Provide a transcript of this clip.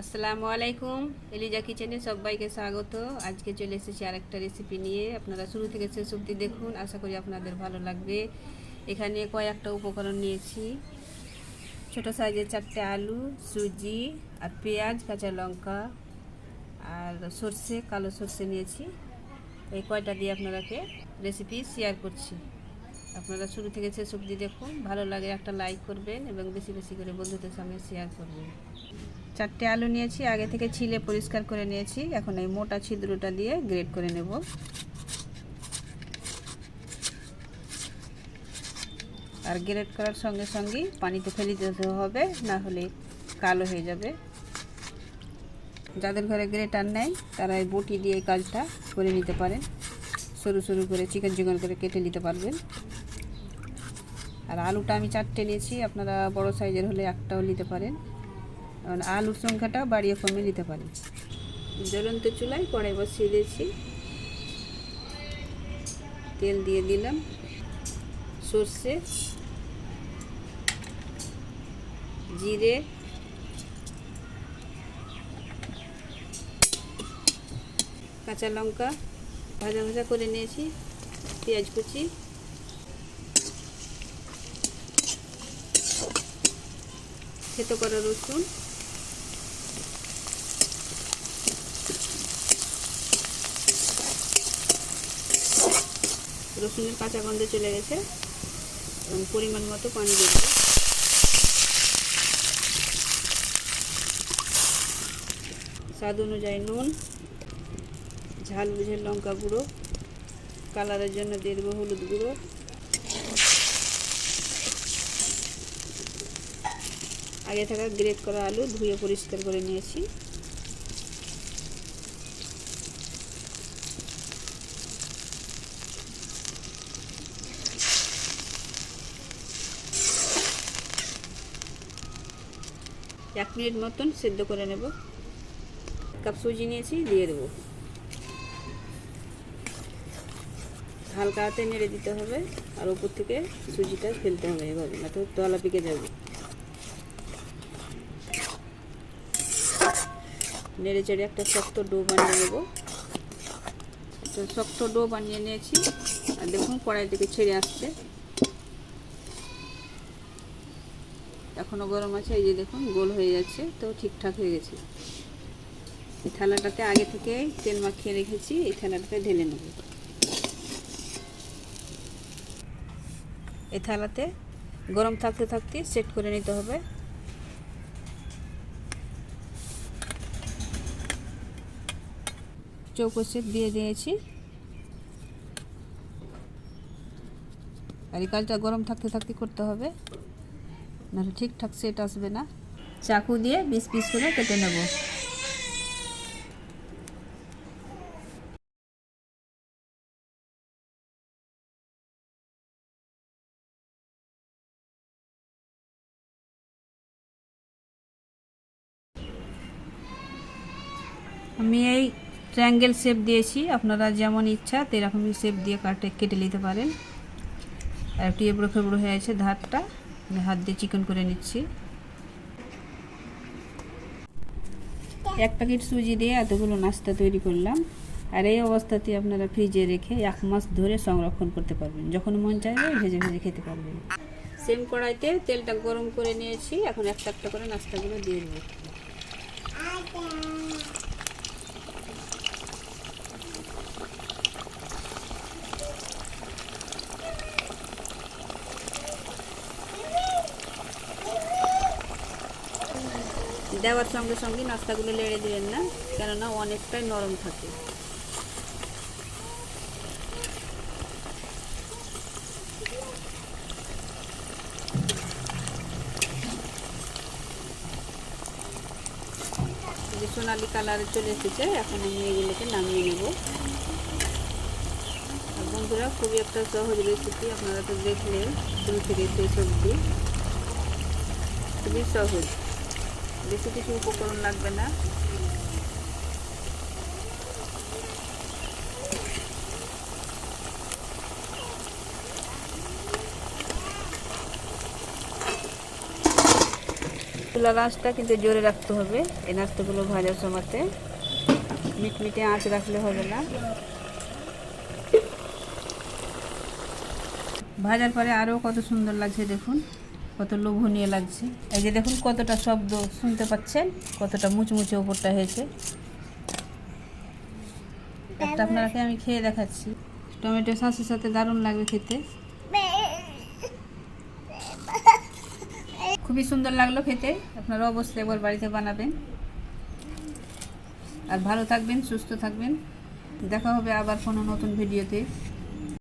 আসসালামু আলাইকুম। এলিজা কিচেনে সবাইকে স্বাগত। আজকে চলে এসেছি আরেকটা রেসিপি নিয়ে। আপনারা শুরু থেকে শেষ অবধি দেখুন। আশা করি আপনাদের ভালো লাগবে। এখানে কয়েকটা উপকরণ নিয়েছি। ছোট সাইজের চারটে আলু, সুজি আর পেঁয়াজ, কাঁচা লঙ্কা আর সর্ষে, কালো সর্ষে নিয়েছি। এই কয়টা দিয়ে আপনারাকে রেসিপি শেয়ার করছি। আপনারা শুরু থেকে শেষ অবধি দেখুন। ভালো লাগে একটা লাইক করবেন এবং বেশি বেশি করে বন্ধুদের সঙ্গে শেয়ার করবেন। চারটে আলু নিয়েছি, আগে থেকে ছিলে পরিষ্কার করে নিয়েছি। এখন এই মোটা ছিদ্রটা দিয়ে গ্রেড করে নেব। আর গ্রেড করার সঙ্গে সঙ্গেই পানিতে ফেলে দিতে হবে, না হলে কালো হয়ে যাবে। যাদের ঘরে গ্রেটার নেই তারা এই বটি দিয়ে কাজটা করে নিতে পারেন। সরু সরু করে, চিকন চিকন করে কেটে নিতে পারবেন। আর আলুটা আমি চারটে নিয়েছি, আপনারা বড় সাইজের হলে একটাও নিতে পারেন। আলুর সংখ্যাটা বাড়িয়ে কমে নিতে পারি। জ্বলন্ত চুলায় কড়াই বসিয়ে দিয়েছি। তেল দিয়ে দিলাম। সর্ষে, জিরে, কাঁচা লঙ্কা ভাজা ভাজা করে নিয়েছি, পেঁয়াজ কুচি। থেতো করা রসুন। রসুনের কাঁচা গন্ধ চলে গেছে। এবং পরিমাণ মতো পানি দেব স্বাদ অনুযায়ী নুন, ঝাল বুঝে লঙ্কা গুঁড়ো, কালারের জন্য দিয়ে দেবো হলুদ গুঁড়ো। আগে থাকা গ্রেট করা আলু ধুয়ে পরিষ্কার করে নিয়েছি। এক মিনিট মতন সেদ্ধ করে নেব। কাপ সুজি নিয়েছি, দিয়ে দেবো। হালকা হাতে নেড়ে দিতে হবে, আর উপর থেকে সুজিটা ফেলতে হবে এভাবে, না তো তলা পেকে যাবে। নেড়ে চেড়ে একটা শক্ত ডো বানিয়ে নেব। একটা শক্ত ডো বানিয়ে নিয়েছি, আর দেখুন কড়াই থেকে ছেড়ে আসছে। এখনও গরম আছে, এই যে দেখুন, গোল হয়ে যাচ্ছে, তো ঠিকঠাক হয়ে গেছে। এই থালাটাতে আগে থেকে তেল মাখিয়ে রেখেছি, এই থালাটাতে ঢেলে নেব। এই থালাতে গরম থাকতে থাকতে সেট করে নিতে হবে। চৌকো সেট দিয়ে দিয়েছি। আর এই কাজটা গরম থাকতে থাকতে করতে হবে। নাহলে ঠিকঠাক সেট আসবে না। চাকু দিয়ে বিশ পিস করে কেটে নেব। আমি এই ট্রায়াঙ্গেল শেপ দিয়েছি। আপনারা যেমন ইচ্ছা তেরকমই শেপ দিয়ে কাটে কেটে নিতে পারেন। আর একটু এবড়ো খেবড়ো হয়ে আছে ধারটা। আমি হাত দিয়ে চিকন করে নিচ্ছি। এক প্যাকেট সুজি দিয়ে এতগুলো নাস্তা তৈরি করলাম। আর এই অবস্থাতে আপনারা ফ্রিজে রেখে এক মাস ধরে সংরক্ষণ করতে পারবেন। যখন মন চাইবে ভেজে ভেজে খেতে পারবেন। সেম কড়াইতে তেলটা গরম করে নিয়েছি। এখন একটা একটা করে নাস্তাগুলো দিয়ে দেবো দেওয়ার সঙ্গে সঙ্গে নাস্তাগুলো লেড়ে দিবেন না, কেননা অনেকটাই নরম থাকে। যে সোনালি কালারে চলে এসেছে, এখন আমি এগুলোকে নামিয়ে নেব। আর বন্ধুরা, খুবই একটা সহজ রেসিপি আপনারা তো দেখলেন, শুরু থেকে সেই সবজি খুবই সহজ। বেশি কিছু উপকরণ লাগবে না। চুলার আঁচটা কিন্তু জোরে রাখতে হবে, এই নাস্তাগুলো ভাজার সময়তে। মিটমিটে আঁচ রাখলে হবে না। ভাজার পরে আরও কত সুন্দর লাগছে দেখুন। কত লোভনীয় লাগছে। এই যে দেখুন কতটা শব্দ শুনতে পাচ্ছেন, কতটা মুচমুচে ওপরটা হয়েছে। একটা আপনাকে আমি খেয়ে দেখাচ্ছি। টমেটো সসের সাথে দারুণ লাগবে খেতে। খুবই সুন্দর লাগল খেতে। আপনারা অবশ্যই একবার বাড়িতে বানাবেন। আর ভালো থাকবেন, সুস্থ থাকবেন। দেখা হবে আবার কোনো নতুন ভিডিওতে।